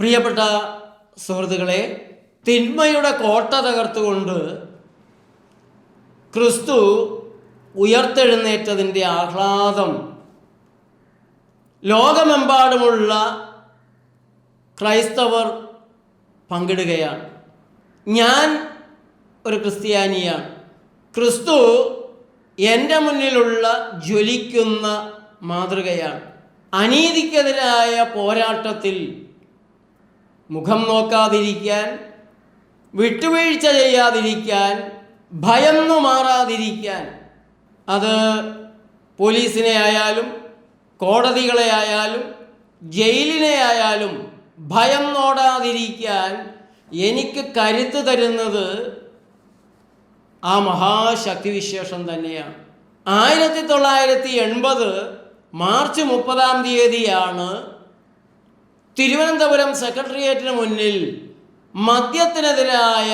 പ്രിയപ്പെട്ട സുഹൃത്തുക്കളെ തിന്മയുടെ കോട്ട തകർത്തുകൊണ്ട് ക്രിസ്തു ഉയർത്തെഴുന്നേറ്റതിന്റെ ആഹ്ലാദം ലോകമെമ്പാടുമുള്ള ക്രൈസ്തവർ പങ്കിടുകയാണ്. ഞാൻ ഒരു ക്രിസ്ത്യാനിയാണ്. ക്രിസ്തു എന്റെ മുന്നിലുള്ള ജ്വലിക്കുന്ന മാതൃകയാണ്. അനീതിക്കെതിരായ പോരാട്ടത്തിൽ നോക്കാതിരിക്കാൻ വിട്ടുവീഴ്ച ചെയ്യാതിരിക്കാൻ ഭയന്നു മാറാതിരിക്കാൻ. അത് പോലീസിനെ ആയാലും കോടതികളെ ആയാലും ജയിലിനെ ആയാലും ഭയം നോടാതിരിക്കാൻ എനിക്ക് കരുത്ത് തരുന്നത് ആ മഹാശക്തിവിശേഷം തന്നെയാണ്. ആയിരത്തി തൊള്ളായിരത്തി എൺപത് മാർച്ച് മുപ്പതാം തീയതിയാണ് തിരുവനന്തപുരം സെക്രട്ടേറിയറ്റിന് മുന്നിൽ മദ്യത്തിനെതിരായ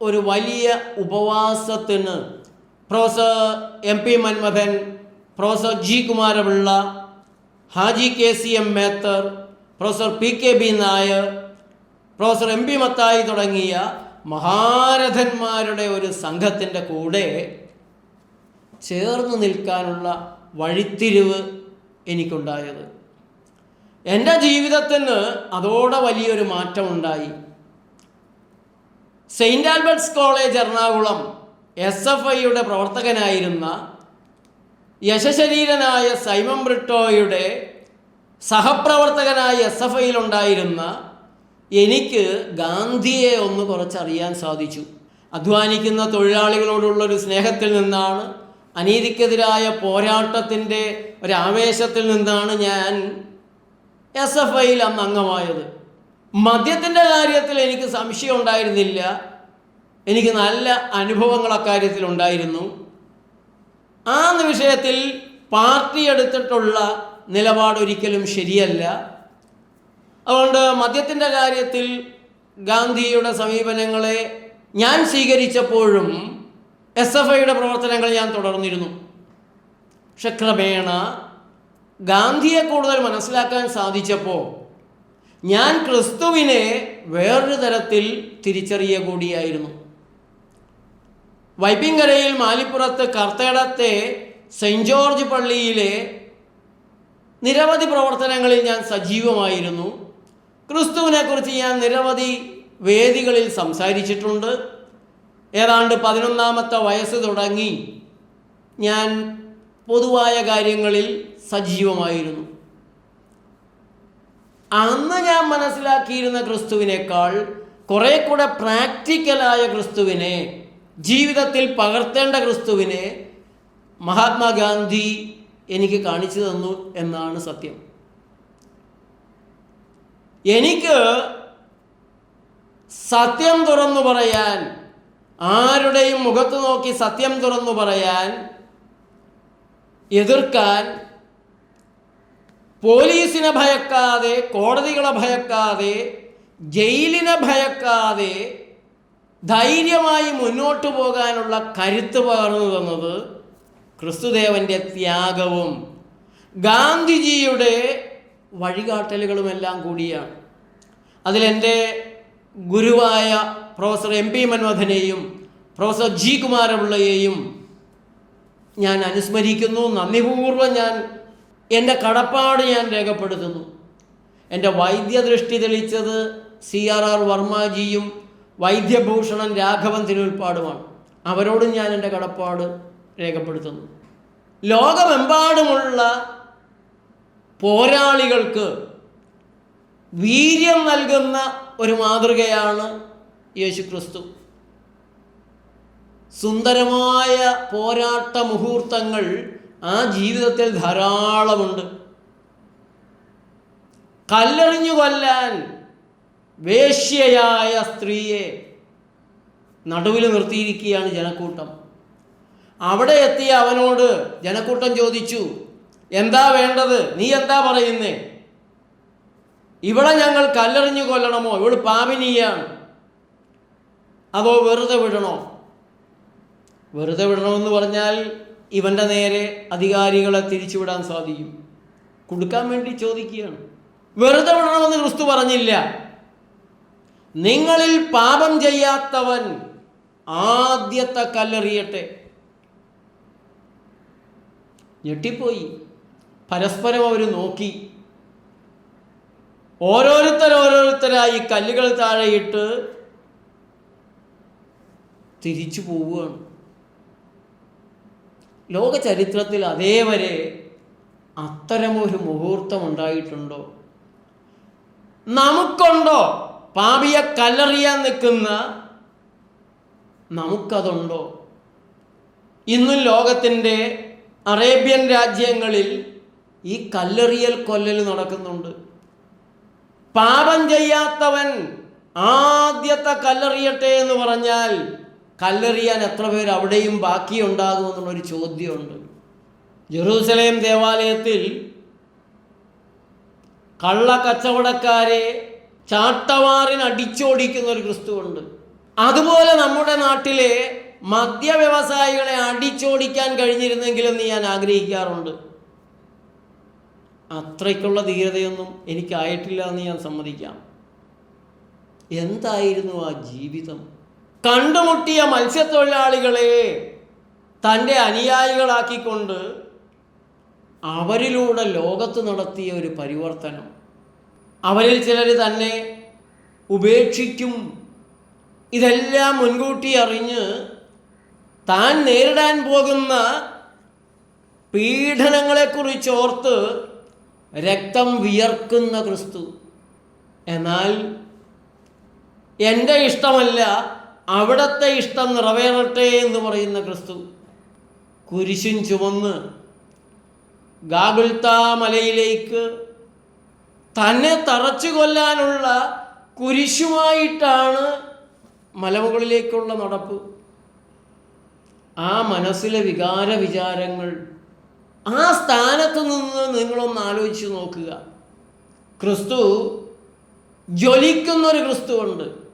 ഒരു വലിയ ഉപവാസത്തിന് professor M P Manmadhan professor G Kumarapillai Haji K C M Methar professor P K B Nair professor M P Mathai തുടങ്ങിയ മഹാരഥന്മാരുടെ ഒരു സംഘത്തിന്റെ കൂടെ ചേർന്ന് നിൽക്കാനുള്ള വഴിത്തിരിവ് എനിക്കുണ്ടായത്. എന്റെ ജീവിതത്തിന് അതോടെ വലിയൊരു മാറ്റമുണ്ടായി. Saint Albert's college Ernakulam S F ഐയുടെ പ്രവർത്തകനായിരുന്ന യശശരീരനായ സൈമൻ ബ്രിട്ടോയുടെ സഹപ്രവർത്തകനായ എസ് എഫ് ഐയിലുണ്ടായിരുന്ന എനിക്ക് ഗാന്ധിയെ ഒന്ന് കുറച്ചറിയാൻ സാധിച്ചു. അധ്വാനിക്കുന്ന തൊഴിലാളികളോടുള്ളൊരു സ്നേഹത്തിൽ നിന്നാണ് അനീതിക്കെതിരായ പോരാട്ടത്തിന്റെ ഒരു ആവേശത്തിൽ നിന്നാണ് ഞാൻ എസ് എഫ് ഐയിൽ അന്ന് അംഗമായത്. മദ്യത്തിന്റെ കാര്യത്തിൽ എനിക്ക് സംശയം ഉണ്ടായിരുന്നില്ല. എനിക്ക് നല്ല അനുഭവങ്ങൾ അക്കാര്യത്തിൽ ഉണ്ടായിരുന്നു. ആ വിഷയത്തിൽ പാർട്ടി എടുത്തിട്ടുള്ള നിലപാട് ഒരിക്കലും ശരിയല്ല. അതുകൊണ്ട് മദ്യത്തിന്റെ കാര്യത്തിൽ ഗാന്ധിയുടെ സമീപനങ്ങളെ ഞാൻ സ്വീകരിച്ചപ്പോഴും എസ് എഫ് ഐയുടെ പ്രവർത്തനങ്ങൾ ഞാൻ തുടർന്നിരുന്നു. പക്ഷെ ക്രമേണ ഗാന്ധിയെ കൂടുതൽ മനസ്സിലാക്കാൻ സാധിച്ചപ്പോൾ ഞാൻ ക്രിസ്തുവിനെ വേറൊരു തരത്തിൽ തിരിച്ചറിയ കൂടിയായിരുന്നു. വൈപ്പിങ്കരയിൽ മാലിപ്പുറത്ത് കർത്തേടത്തെ സെയിന്റ് ജോർജ് പള്ളിയിലെ നിരവധി പ്രവർത്തനങ്ങളിൽ ഞാൻ സജീവമായിരുന്നു. ക്രിസ്തുവിനെക്കുറിച്ച് ഞാൻ നിരവധി വേദികളിൽ സംസാരിച്ചിട്ടുണ്ട്. ഏതാണ്ട് പതിനൊന്നാമത്തെ വയസ്സ് തുടങ്ങി ഞാൻ പൊതുവായ കാര്യങ്ങളിൽ സജീവമായിരുന്നു. അന്ന് ഞാൻ മനസ്സിലാക്കിയിരുന്ന ക്രിസ്തുവിനേക്കാൾ കുറെ കൂടെ പ്രാക്ടിക്കലായ ക്രിസ്തുവിനെ ജീവിതത്തിൽ പകർത്തേണ്ട ക്രിസ്തുവിനെ മഹാത്മാഗാന്ധി എനിക്ക് കാണിച്ചു തന്നു എന്നാണ് സത്യം. എനിക്ക് സത്യം തുറന്നു പറയാൻ ആരുടെയും മുഖത്ത് നോക്കി സത്യം തുറന്നു പറയാൻ എതിർക്കാൻ പോലീസിനെ ഭയക്കാതെ കോടതികളെ ഭയക്കാതെ ജയിലിനെ ഭയക്കാതെ ധൈര്യമായി മുന്നോട്ട് പോകാനുള്ള കരുത്ത് പകർന്നു തന്നത് ക്രിസ്തുദേവന്റെ ത്യാഗവും ഗാന്ധിജിയുടെ വഴികാട്ടലുകളുമെല്ലാം കൂടിയാണ്. അതിലെന്റെ ഗുരുവായ പ്രൊഫസർ എം പി മന്മഥനെയും പ്രൊഫസർ ജി കുമാരപിള്ളയെയും ഞാൻ അനുസ്മരിക്കുന്നു. നന്ദിപൂർവം ഞാൻ എന്റെ കടപ്പാട് ഞാൻ രേഖപ്പെടുത്തുന്നു. എന്റെ വൈദ്യദൃഷ്ടി തെളിച്ചത് സി ആർ ആർ വർമ്മജിയും വൈദ്യഭൂഷണൻ രാഘവൻ തിരുവൽപ്പാടുമാണ്. അവരോടും ഞാൻ എന്റെ കടപ്പാട് രേഖപ്പെടുത്തുന്നു. ലോകമെമ്പാടുമുള്ള പോരാളികൾക്ക് വീര്യം നൽകുന്ന ഒരു മാതൃകയാണ് യേശു ക്രിസ്തു സുന്ദരമായ പോരാട്ട മുഹൂർത്തങ്ങൾ ആ ജീവിതത്തിൽ ധാരാളമുണ്ട്. കല്ലെറിഞ്ഞു കൊല്ലാൻ വേശ്യയായ സ്ത്രീയെ നടുവിൽ നിർത്തിയിരിക്കുകയാണ് ജനക്കൂട്ടം. അവിടെ എത്തിയ അവനോട് ജനക്കൂട്ടം ചോദിച്ചു എന്താ വേണ്ടത്? നീ എന്താ പറയുന്നേ? ഇവിടെ ഞങ്ങൾ കല്ലെറിഞ്ഞു കൊല്ലണമോ? ഇവൾ പാപിനിയാണ്. അതോ വെറുതെ വിടണോ? വെറുതെ വിടണമെന്ന് പറഞ്ഞാൽ ഇവന്റെ നേരെ അധികാരികളെ തിരിച്ചുവിടാൻ സാധിക്കും. കൊടുക്കാൻ വേണ്ടി ചോദിക്കുകയാണ്. വെറുതെ വിടണമെന്ന് ക്രിസ്തു പറഞ്ഞില്ല. നിങ്ങളിൽ പാപം ചെയ്യാത്തവൻ ആദ്യത്തെ കല്ലെറിയട്ടെ. ഞെട്ടിപ്പോയി. പരസ്പരം അവർ നോക്കി. ഓരോരുത്തർ ഓരോരുത്തരായി കല്ലുകൾ താഴെയിട്ട് തിരിച്ചു പോവുകയാണ്. ലോക ചരിത്രത്തിൽ അതേവരെ അത്തരമൊരു മുഹൂർത്തം ഉണ്ടായിട്ടുണ്ടോ നമുക്കുണ്ടോ? പാപിയെ കല്ലെറിയാൻ നിൽക്കുന്ന നമുക്കതുണ്ടോ? ഇന്നും ലോകത്തിന്റെ അറേബ്യൻ രാജ്യങ്ങളിൽ ഈ കല്ലെറിയൽ കൊല്ലൽ നടക്കുന്നുണ്ട്. പാപം ചെയ്യാത്തവൻ ആദ്യത്തെ കല്ലെറിയട്ടെ എന്ന് പറഞ്ഞാൽ കല്ലെറിയാൻ എത്ര പേർ അവിടെയും ബാക്കിയുണ്ടാകുമെന്നുള്ളൊരു ചോദ്യമുണ്ട്. ജെറൂസലേം ദേവാലയത്തിൽ കള്ള കച്ചവടക്കാരെ ചാട്ടവാറിന് അടിച്ചോടിക്കുന്ന ഒരു ക്രിസ്തുവുണ്ട്. അതുപോലെ നമ്മുടെ നാട്ടിലെ മദ്യ വ്യവസായികളെ അടിച്ചോടിക്കാൻ കഴിഞ്ഞിരുന്നെങ്കിലെന്ന് ഞാൻ ആഗ്രഹിക്കാറുണ്ട്. അത്രയ്ക്കുള്ള ധീരതയൊന്നും എനിക്കായിട്ടില്ല എന്ന് ഞാൻ സമ്മതിക്കാം. എന്തായിരുന്നു ആ ജീവിതം? കണ്ടുമുട്ടിയ മത്സ്യത്തൊഴിലാളികളെ തന്റെ അനുയായികളാക്കിക്കൊണ്ട് അവരിലൂടെ ലോകത്ത് നടത്തിയ ഒരു പരിവർത്തനം. അവരിൽ ചിലർ തന്നെ ഉപേക്ഷിക്കും. ഇതെല്ലാം മുൻകൂട്ടി അറിഞ്ഞ് താൻ നേരിടാൻ പോകുന്ന പീഡനങ്ങളെക്കുറിച്ച് ഓർത്ത് രക്തം വിയർക്കുന്ന ക്രിസ്തു. എന്നാൽ എന്റെ ഇഷ്ടമല്ല അവിടത്തെ ഇഷ്ടം നിറവേറട്ടെ എന്ന് പറയുന്ന ക്രിസ്തു കുരിശും ചുമന്ന് ഗാഗുൽത്ത മലയിലേക്ക് തന്നെ തറച്ചു കൊല്ലാനുള്ള കുരിശുമായിട്ടാണ് മലമുകളിലേക്കുള്ള നടപ്പ്. ആ മനസ്സിലെ വികാര വിചാരങ്ങൾ ആ സ്ഥാനത്ത് നിന്ന് നിങ്ങളൊന്ന് ആലോചിച്ച് നോക്കുക. ക്രിസ്തു ജ്വലിക്കുന്നൊരു ക്രിസ്തുവുണ്ട്.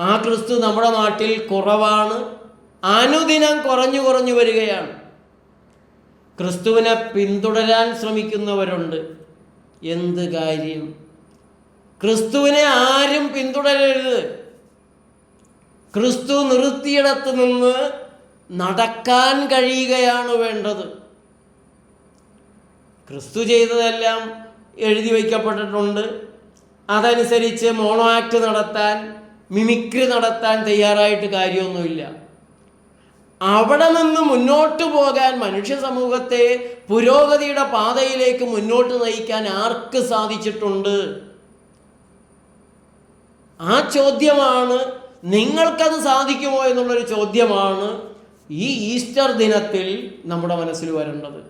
ആ ക്രിസ്തു നമ്മുടെ നാട്ടിൽ കുറവാണ്. അനുദിനം കുറഞ്ഞു കുറഞ്ഞു വരികയാണ്. ക്രിസ്തുവിനെ പിന്തുടരാൻ ശ്രമിക്കുന്നവരുണ്ട്. എന്ത് കാര്യം? ക്രിസ്തുവിനെ ആരും പിന്തുടരരുത്. ക്രിസ്തു നിർത്തിയിടത്ത് നിന്ന് നടക്കാൻ കഴിയുകയാണ് വേണ്ടത്. ക്രിസ്തു ചെയ്തതെല്ലാം എഴുതി വയ്ക്കപ്പെട്ടിട്ടുണ്ട്. അതനുസരിച്ച് മോണോ ആക്ട് നടത്താൻ മിമിക്രി നടത്താൻ തയ്യാറായിട്ട് കാര്യമൊന്നുമില്ല. അവിടെ നിന്ന് മുന്നോട്ട് പോകാൻ മനുഷ്യ സമൂഹത്തെ പുരോഗതിയുടെ പാതയിലേക്ക് മുന്നോട്ട് നയിക്കാൻ ആർക്ക് സാധിച്ചിട്ടുണ്ട്? ആ ചോദ്യമാണ് നിങ്ങൾക്കത് സാധിക്കുമോ എന്നുള്ളൊരു ചോദ്യമാണ് ഈ ഈസ്റ്റർ ദിനത്തിൽ നമ്മുടെ മനസ്സിൽ വരേണ്ടത്.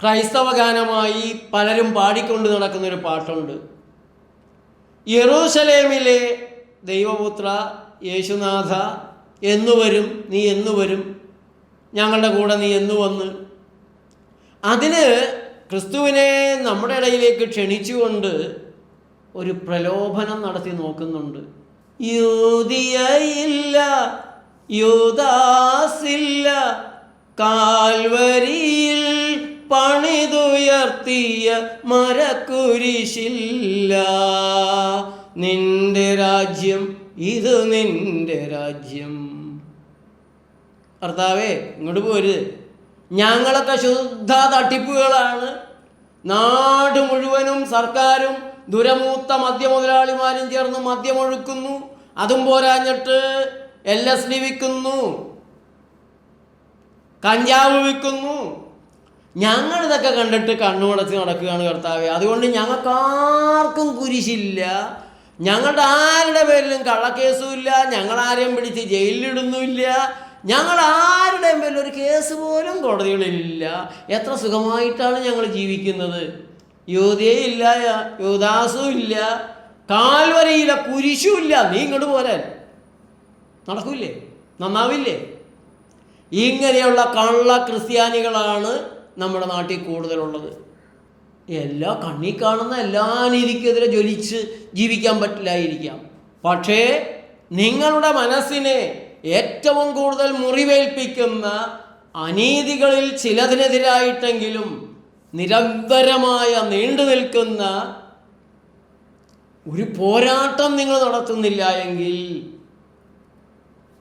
ക്രൈസ്തവ ഗാനമായി പലരും പാടിക്കൊണ്ട് നടക്കുന്നൊരു പാട്ടുണ്ട്. യെറൂശലേമിലെ ദൈവപുത്ര യേശുനാഥ എന്നു വരും നീ എന്നു വരും ഞങ്ങളുടെ കൂടെ നീ എന്നു വന്ന്. അതിന് ക്രിസ്തുവിനെ നമ്മുടെ ഇടയിലേക്ക് ക്ഷണിച്ചുകൊണ്ട് ഒരു പ്രലോഭനം നടത്തി നോക്കുന്നുണ്ട്. യൂതിയയില്ല യൂദാസില്ല കാൽവരിയിൽ പണിതുയർത്തിയ മരക്കുരിശില്ല. നിന്റെ രാജ്യം ഇത് നിന്റെ രാജ്യം. കർത്താവേ ഇങ്ങോട്ട് പോരുത് ഞങ്ങളൊക്കെ ശുദ്ധ തട്ടിപ്പുകളാണ്. നാട് മുഴുവനും സർക്കാരും ദുരമൂത്ത മദ്യമുതലാളിമാരും ചേർന്ന് മദ്യമൊഴുക്കുന്നു. അതും പോരാഞ്ഞിട്ട് എൽ എസ് ഡി വിൽക്കുന്നു. കഞ്ചാവ് വിൽക്കുന്നു. ഞങ്ങളിതൊക്കെ കണ്ടിട്ട് കണ്ണുമടച്ച് നടക്കുകയാണ് കർത്താവെ. അതുകൊണ്ട് ഞങ്ങൾക്കാർക്കും കുരിശില്ല. ഞങ്ങളുടെ ആരുടെ പേരിലും കള്ളക്കേസും ഞങ്ങൾ ആരെയും പിടിച്ച് ജയിലിലിടുന്നുമില്ല ഞങ്ങൾ ആരുടെയും പേരിൽ ഒരു കേസ് പോലും കോടതികളിലില്ല. എത്ര സുഖമായിട്ടാണ് ഞങ്ങൾ ജീവിക്കുന്നത്? യോധയില്ല യോദാസും ഇല്ല കാൽവരയില്ല കുരിശുമില്ല നീ ഇങ്ങോട്ട് പോരാൻ. നടക്കൂലേ നന്നാവില്ലേ? ഇങ്ങനെയുള്ള കള്ള ക്രിസ്ത്യാനികളാണ് നമ്മുടെ നാട്ടിൽ കൂടുതലുള്ളത്. എല്ലാ കണ്ണി കാണുന്ന എല്ലാ നീതിക്കെതിരെ ജ്വലിച്ച് ജീവിക്കാൻ പറ്റില്ലായിരിക്കാം. പക്ഷേ നിങ്ങളുടെ മനസ്സിനെ ഏറ്റവും കൂടുതൽ മുറിവേൽപ്പിക്കുന്ന അനീതികളിൽ ചിലതിനെതിരായിട്ടെങ്കിലും നിരന്തരമായ നീണ്ടു നിൽക്കുന്ന ഒരു പോരാട്ടം നിങ്ങൾ നടത്തുന്നില്ല എങ്കിൽ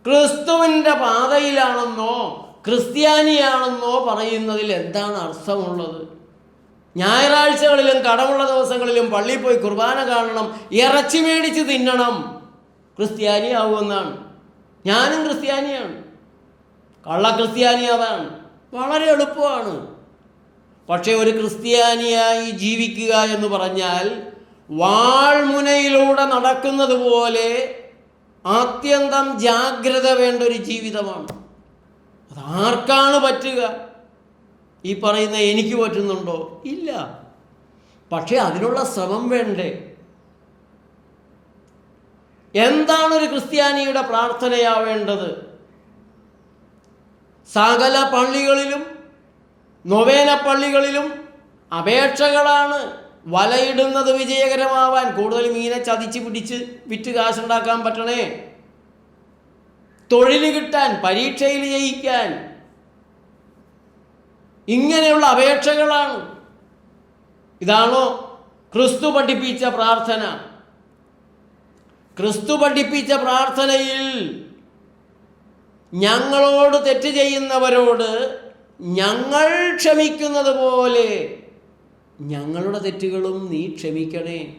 ക്രിസ്തുവിന്റെ പാതയിലാണെന്നോ ക്രിസ്ത്യാനിയാണെന്നോ പറയുന്നതിൽ എന്താണ് അർത്ഥമുള്ളത്? ഞായറാഴ്ചകളിലും കടമുള്ള ദിവസങ്ങളിലും പള്ളിയിൽ പോയി കുർബാന കാണണം ഇറച്ചി മേടിച്ച് തിന്നണം. ക്രിസ്ത്യാനിയാവുമെന്നാണ്. ഞാനും ക്രിസ്ത്യാനിയാണ്. കള്ള ക്രിസ്ത്യാനി അതാണ്. വളരെ എളുപ്പമാണ്. പക്ഷേ ഒരു ക്രിസ്ത്യാനിയായി ജീവിക്കുക എന്ന് പറഞ്ഞാൽ വാൾമുനയിലൂടെ നടക്കുന്നത് പോലെ ആത്യന്തം ജാഗ്രത വേണ്ട ഒരു ജീവിതമാണ്. അതാർക്കാണ് പറ്റുക? ഈ പറയുന്ന എനിക്ക് പറ്റുന്നുണ്ടോ? ഇല്ല. പക്ഷേ അതിനുള്ള ശ്രമം വേണ്ടേ? എന്താണ് ഒരു ക്രിസ്ത്യാനിയുടെ പ്രാർത്ഥനയാവേണ്ടത് സകല പള്ളികളിലും നൊവേന പള്ളികളിലും അപേക്ഷകളാണ് വലയിടുന്നത് വിജയകരമാവാൻ. കൂടുതൽ മീനെ ചതിച്ച് പിടിച്ച് വിറ്റ് കാശുണ്ടാക്കാൻ പറ്റണേ. തൊഴിൽ കിട്ടാൻ പരീക്ഷയിൽ ജയിക്കാൻ. ഇങ്ങനെയുള്ള അപേക്ഷകളാണ്. ഇതാണോ? ക്രിസ്തു പഠിപ്പിച്ച പ്രാർത്ഥന. ക്രിസ്തു പഠിപ്പിച്ച പ്രാർത്ഥനയിൽ ഞങ്ങളോട് തെറ്റ് ചെയ്യുന്നവരോട് ഞങ്ങൾ ക്ഷമിക്കുന്നത് പോലെ ഞങ്ങളുടെ തെറ്റുകളും നീ ക്ഷമിക്കണേ.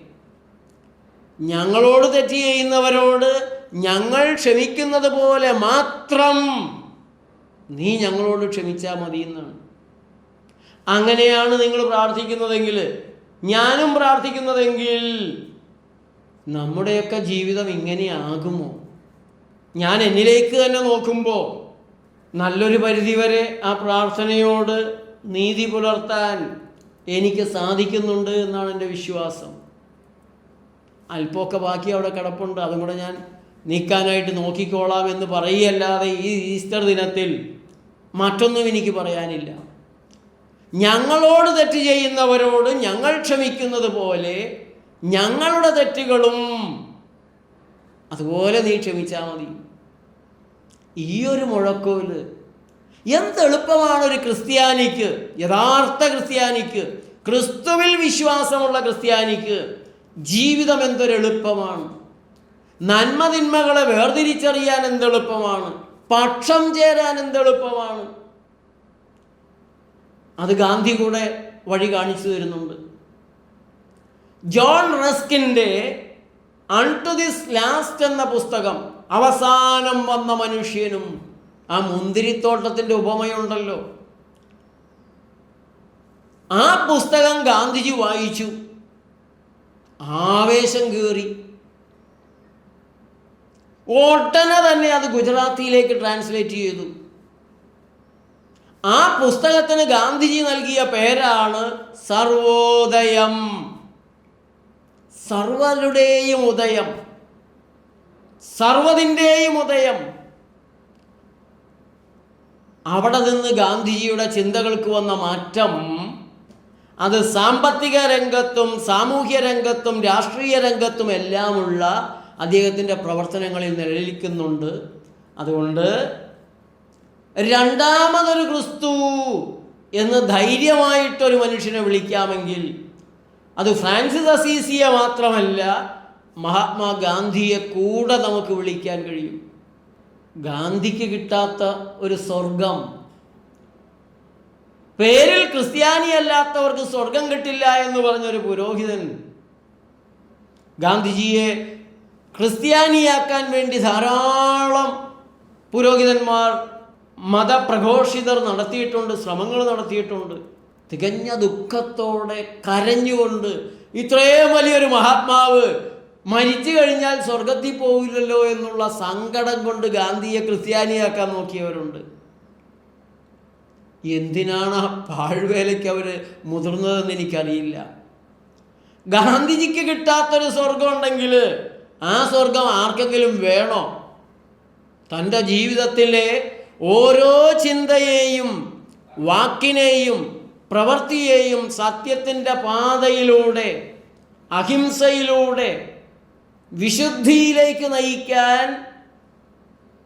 ഞങ്ങളോട് തെറ്റ് ചെയ്യുന്നവരോട് ഞങ്ങൾ ക്ഷമിക്കുന്നത് പോലെ മാത്രം നീ ഞങ്ങളോട് ക്ഷമിച്ചാൽ മതി എന്നാണ് അങ്ങനെയാണ് നിങ്ങൾ പ്രാർത്ഥിക്കുന്നതെങ്കിൽ ഞാനും പ്രാർത്ഥിക്കുന്നതെങ്കിൽ നമ്മുടെയൊക്കെ ജീവിതം ഇങ്ങനെയാകുമോ? ഞാൻ എന്നിലേക്ക് തന്നെ നോക്കുമ്പോൾ നല്ലൊരു പരിധിവരെ ആ പ്രാർത്ഥനയോട് നീതി പുലർത്താൻ എനിക്ക് സാധിക്കുന്നുണ്ട് എന്നാണ് എന്റെ വിശ്വാസം. അല്പമൊക്കെ ബാക്കി അവിടെ കിടപ്പുണ്ട് അതും കൂടെ ഞാൻ നീക്കാനായിട്ട് നോക്കിക്കോളാം എന്ന് പറയുകയല്ലാതെ ഈ ഈസ്റ്റർ ദിനത്തിൽ മറ്റൊന്നും എനിക്ക് പറയാനില്ല. ഞങ്ങളോട് തെറ്റ് ചെയ്യുന്നവരോട് ഞങ്ങൾ ക്ഷമിക്കുന്നത് പോലെ ഞങ്ങളുടെ തെറ്റുകളും അതുപോലെ നീ ക്ഷമിച്ചാൽ മതി. ഈ ഒരു മുഴക്കോൽ എന്തെളുപ്പമാണ് ഒരു ക്രിസ്ത്യാനിക്ക് യഥാർത്ഥ ക്രിസ്ത്യാനിക്ക് ക്രിസ്തുവിൽ വിശ്വാസമുള്ള ക്രിസ്ത്യാനിക്ക് ജീവിതം എന്തൊരെളുപ്പമാണ് നന്മതിന്മകളെ വേർതിരിച്ചറിയാൻ എന്തെളുപ്പമാണ്. പക്ഷം ചേരാൻ എന്തെളുപ്പമാണ്. അത് ഗാന്ധി കൂടെ വഴി കാണിച്ചു തരുന്നുണ്ട്. ജോൺ റസ്കിന്റെ അൺ ടു ദിസ് ലാസ്റ്റ് എന്ന പുസ്തകം അവസാനം വന്ന മനുഷ്യനും ആ മുന്തിരിത്തോട്ടത്തിന്റെ ഉപമയുണ്ടല്ലോ. ആ പുസ്തകം ഗാന്ധിജി വായിച്ചു. ആവേശം കയറി ഉടനെ തന്നെ അത് ഗുജറാത്തിയിലേക്ക് ട്രാൻസ്ലേറ്റ് ചെയ്തു. ആ പുസ്തകത്തിന് ഗാന്ധിജി നൽകിയ പേരാണ് സർവോദയം. സർവരുടെയും ഉദയം. സർവതിന്റെയും ഉദയം. അവിടെ നിന്ന് ഗാന്ധിജിയുടെ ചിന്തകൾക്ക് വന്ന മാറ്റം അത് സാമ്പത്തിക രംഗത്തും സാമൂഹ്യ രംഗത്തും രാഷ്ട്രീയ രംഗത്തും എല്ലാമുള്ള അദ്ദേഹത്തിന്റെ പ്രവർത്തനങ്ങളിൽ നിലനിൽക്കുന്നുണ്ട്. അതുകൊണ്ട് രണ്ടാമതൊരു ക്രിസ്തു എന്ന് ധൈര്യമായിട്ടൊരു മനുഷ്യനെ വിളിക്കാമെങ്കിൽ അത് ഫ്രാൻസിസ് അസീസിയെ മാത്രമല്ല മഹാത്മാഗാന്ധിയെ കൂടെ നമുക്ക് വിളിക്കാൻ കഴിയും. ഗാന്ധിക്ക് കിട്ടാത്ത ഒരു സ്വർഗം. പേരിൽ ക്രിസ്ത്യാനിയല്ലാത്തവർക്ക് സ്വർഗം കിട്ടില്ല എന്ന് പറഞ്ഞൊരു പുരോഹിതൻ ഗാന്ധിജിയെ ക്രിസ്ത്യാനിയാക്കാൻ വേണ്ടി ധാരാളം പുരോഹിതന്മാർ മതപ്രഘോഷിതർ നടത്തിയിട്ടുണ്ട് ശ്രമങ്ങൾ നടത്തിയിട്ടുണ്ട്. തികഞ്ഞ ദുഃഖത്തോടെ കരഞ്ഞുകൊണ്ട് ഇത്രയും വലിയൊരു മഹാത്മാവ് മരിച്ചു കഴിഞ്ഞാൽ സ്വർഗത്തിൽ പോകില്ലല്ലോ എന്നുള്ള സങ്കടം കൊണ്ട് ഗാന്ധിയെ ക്രിസ്ത്യാനിയാക്കാൻ നോക്കിയവരുണ്ട്. എന്തിനാണ് ആ പാഴ്വേലയ്ക്ക് അവർ മുതിർന്നതെന്ന് എനിക്കറിയില്ല. ഗാന്ധിജിക്ക് കിട്ടാത്തൊരു സ്വർഗം ഉണ്ടെങ്കിൽ ആ സ്വർഗം ആർക്കെങ്കിലും വേണോ? തന്റെ ജീവിതത്തിലെ ഓരോ ചിന്തയെയും വാക്കിനെയും പ്രവൃത്തിയെയും സത്യത്തിന്റെ പാതയിലൂടെ അഹിംസയിലൂടെ വിശുദ്ധിയിലേക്ക് നയിക്കാൻ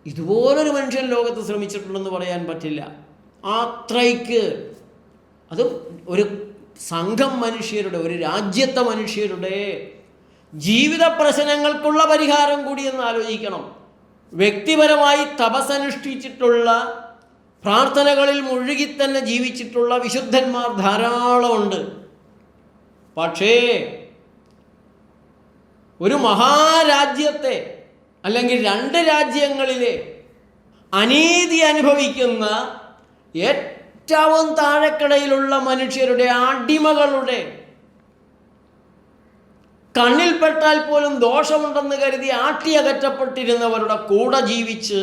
ഇതുപോലൊരു മനുഷ്യൻ ലോകത്ത് ശ്രമിച്ചിട്ടുണ്ടെന്ന് പറയാൻ പറ്റില്ല. അത്രയ്ക്ക് അത് ഒരു സംഘം മനുഷ്യരുടെ ഒരു രാജ്യത്തെ മനുഷ്യരുടെ ജീവിത പ്രശ്നങ്ങൾക്കുള്ള പരിഹാരം കൂടി എന്ന് ആലോചിക്കണം. വ്യക്തിപരമായി തപസനുഷ്ഠിച്ചിട്ടുള്ള പ്രാർത്ഥനകളിൽ മുഴുകി തന്നെ ജീവിച്ചിട്ടുള്ള വിശുദ്ധന്മാർ ധാരാളമുണ്ട്. പക്ഷേ ഒരു മഹാരാജ്യത്തെ അല്ലെങ്കിൽ രണ്ട് രാജ്യങ്ങളിലെ അനീതി അനുഭവിക്കുന്ന ഏറ്റവും താഴെക്കടയിലുള്ള മനുഷ്യരുടെ അടിമകളുടെ കണ്ണിൽപ്പെട്ടാൽ പോലും ദോഷമുണ്ടെന്ന് കരുതി ആട്ടിയകറ്റപ്പെട്ടിരുന്നവരുടെ കൂടെ ജീവിച്ച്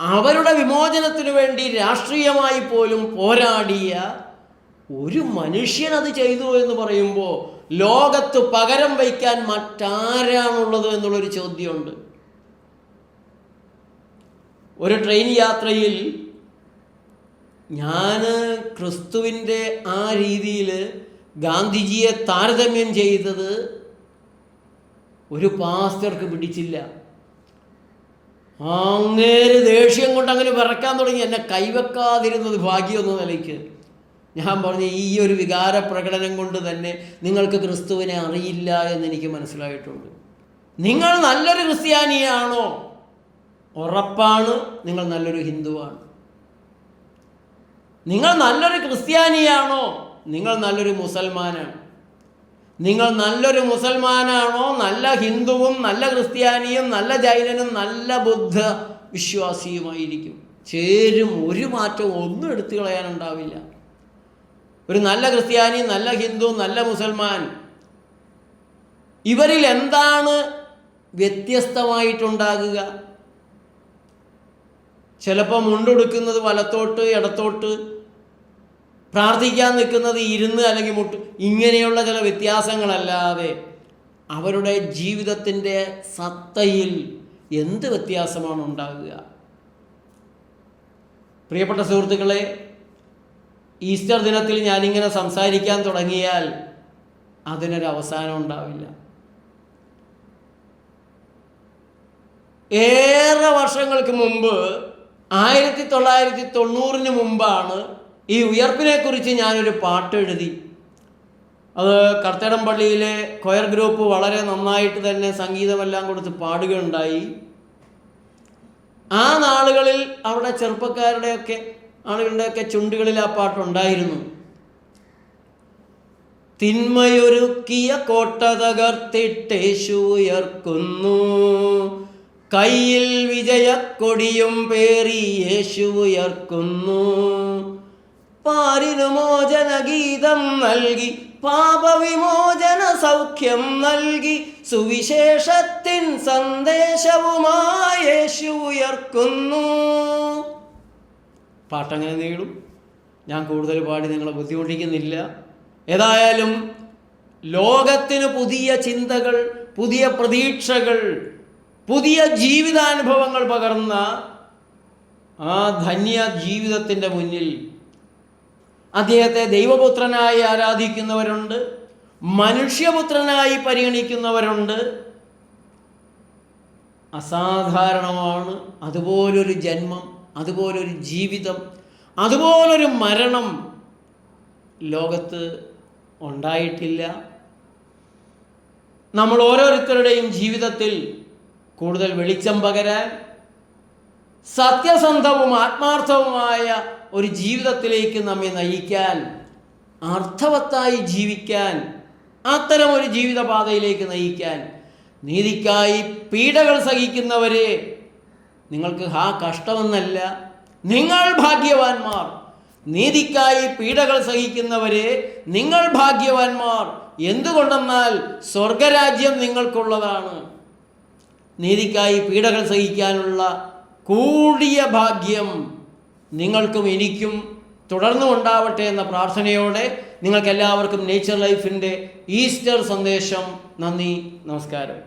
അവരുടെ വിമോചനത്തിനു വേണ്ടി രാഷ്ട്രീയമായി പോലും പോരാടിയ ഒരു മനുഷ്യൻ അത് ചെയ്തു എന്ന് പറയുമ്പോൾ ലോകത്ത് പകരം വയ്ക്കാൻ മറ്റാരാണുള്ളത് എന്നുള്ളൊരു ചോദ്യമുണ്ട്. ഒരു ട്രെയിൻ യാത്രയിൽ ഞാൻ ക്രിസ്തുവിന്റെ ആ രീതിയിൽ ഗാന്ധിജിയെ താരതമ്യം ചെയ്തത് ഒരു പാസ്റ്റർക്ക് പിടിച്ചില്ല. അങ്ങേര് ദേഷ്യം കൊണ്ട് അങ്ങനെ വിറക്കാൻ തുടങ്ങി. എന്നെ കൈവെക്കാതിരുന്നത് ഭാഗ്യമൊന്നും നിലയ്ക്ക് ഞാൻ പറഞ്ഞ ഈ ഒരു വികാര പ്രകടനം കൊണ്ട് തന്നെ നിങ്ങൾക്ക് ക്രിസ്തുവിനെ അറിയില്ല എന്ന് എനിക്ക് മനസ്സിലായിട്ടുണ്ട്. നിങ്ങൾ നല്ലൊരു ക്രിസ്ത്യാനിയാണോ? ഉറപ്പാണ് നിങ്ങൾ നല്ലൊരു ഹിന്ദുവാണ്. നിങ്ങൾ നല്ലൊരു ക്രിസ്ത്യാനിയാണോ? നിങ്ങൾ നല്ലൊരു മുസൽമാനാണ്. നിങ്ങൾ നല്ലൊരു മുസൽമാനാണോ? നല്ല ഹിന്ദുവും നല്ല ക്രിസ്ത്യാനിയും നല്ല ജൈനനും നല്ല ബുദ്ധ വിശ്വാസിയുമായിരിക്കും. ചേരും ഒരു മാറ്റവും ഒന്നും എടുത്തു കളയാനുണ്ടാവില്ല. ഒരു നല്ല ക്രിസ്ത്യാനി നല്ല ഹിന്ദു നല്ല മുസൽമാൻ. ഇവരിൽ എന്താണ് വ്യത്യസ്തമായിട്ടുണ്ടാകുക? ചിലപ്പോൾ മുണ്ടെടുക്കുന്നത് വലത്തോട്ട് ഇടത്തോട്ട് പ്രാർത്ഥിക്കാൻ നിൽക്കുന്നത് ഇരുന്ന് അല്ലെങ്കിൽ മുട്ട് ഇങ്ങനെയുള്ള ചില വ്യത്യാസങ്ങളല്ലാതെ അവരുടെ ജീവിതത്തിന്റെ സത്തയിൽ എന്ത് വ്യത്യാസമാണ് ഉണ്ടാകുക? പ്രിയപ്പെട്ട സുഹൃത്തുക്കളെ ഈസ്റ്റർ ദിനത്തിൽ ഞാനിങ്ങനെ സംസാരിക്കാൻ തുടങ്ങിയാൽ അതിനൊരു അവസാനം ഉണ്ടാവില്ല. ഏറെ വർഷങ്ങൾക്ക് മുമ്പ് ആയിരത്തി തൊള്ളായിരത്തി തൊണ്ണൂറിന് മുമ്പാണ് ഈ ഉയർപ്പിനെ കുറിച്ച് ഞാനൊരു പാട്ട് എഴുതി. അത് കർത്തടം പള്ളിയിലെ കൊയർ ഗ്രൂപ്പ് വളരെ നന്നായിട്ട് തന്നെ സംഗീതമെല്ലാം കൊടുത്ത് പാടുകയുണ്ടായി. ആ നാളുകളിൽ അവരുടെ ചെറുപ്പക്കാരുടെയൊക്കെ ആളുകളുടെയൊക്കെ ചുണ്ടുകളിൽ ആ പാട്ടുണ്ടായിരുന്നു. തിന്മയൊരുക്കിയ കോട്ട തകർത്തിട്ടേശു ഉയർക്കുന്നു. കയ്യിൽ വിജയക്കൊടിയും പേറി യേശു ഉയർക്കുന്നു. പാരിനു മോചന ഗീതം നൽകി പാപവിമോചന സൗഖ്യം നൽകി സുവിശേഷത്തിൻ സന്ദേശവുമായി ഉയർക്കുന്നു. പാട്ടങ്ങനെ നീളും. ഞാൻ കൂടുതൽ പാടി നിങ്ങളെ ബുദ്ധിമുട്ടിക്കുന്നില്ല. ഏതായാലും ലോകത്തിന് പുതിയ ചിന്തകൾ പുതിയ പ്രതീക്ഷകൾ പുതിയ ജീവിതാനുഭവങ്ങൾ പകർന്ന ആ ധന്യ ജീവിതത്തിന്റെ മുന്നിൽ അദ്ദേഹത്തെ ദൈവപുത്രനായി ആരാധിക്കുന്നവരുണ്ട് മനുഷ്യപുത്രനായി പരിഗണിക്കുന്നവരുണ്ട്. അസാധാരണമാണ്. അതുപോലൊരു ജന്മം അതുപോലൊരു ജീവിതം അതുപോലൊരു മരണം ലോകത്ത് ഉണ്ടായിട്ടില്ല. നമ്മൾ ഓരോരുത്തരുടെയും ജീവിതത്തിൽ കൂടുതൽ വെളിച്ചം പകരാൻ സത്യസന്ധവും ആത്മാർത്ഥവുമായ ഒരു ജീവിതത്തിലേക്ക് നമ്മെ നയിക്കാൻ അർത്ഥവത്തായി ജീവിക്കാൻ അത്തരം ഒരു ജീവിതപാതയിലേക്ക് നയിക്കാൻ നീതിക്കായി പീഡകൾ സഹിക്കുന്നവരെ നിങ്ങൾക്ക് ആ കഷ്ടമെന്നല്ല നിങ്ങൾ ഭാഗ്യവാന്മാർ. നീതിക്കായി പീഡകൾ സഹിക്കുന്നവരെ നിങ്ങൾ ഭാഗ്യവാന്മാർ. എന്തുകൊണ്ടെന്നാൽ സ്വർഗരാജ്യം നിങ്ങൾക്കുള്ളതാണ്. നീതിക്കായി പീഡകൾ സഹിക്കാനുള്ള കൂടിയ ഭാഗ്യം നിങ്ങൾക്കും എനിക്കും തുടർന്നും ഉണ്ടാവട്ടെ എന്ന പ്രാർത്ഥനയോടെ നിങ്ങൾക്കെല്ലാവർക്കും നേച്ചർ ലൈഫിന്റെ ഈസ്റ്റർ സന്ദേശം. നന്ദി നമസ്കാരം.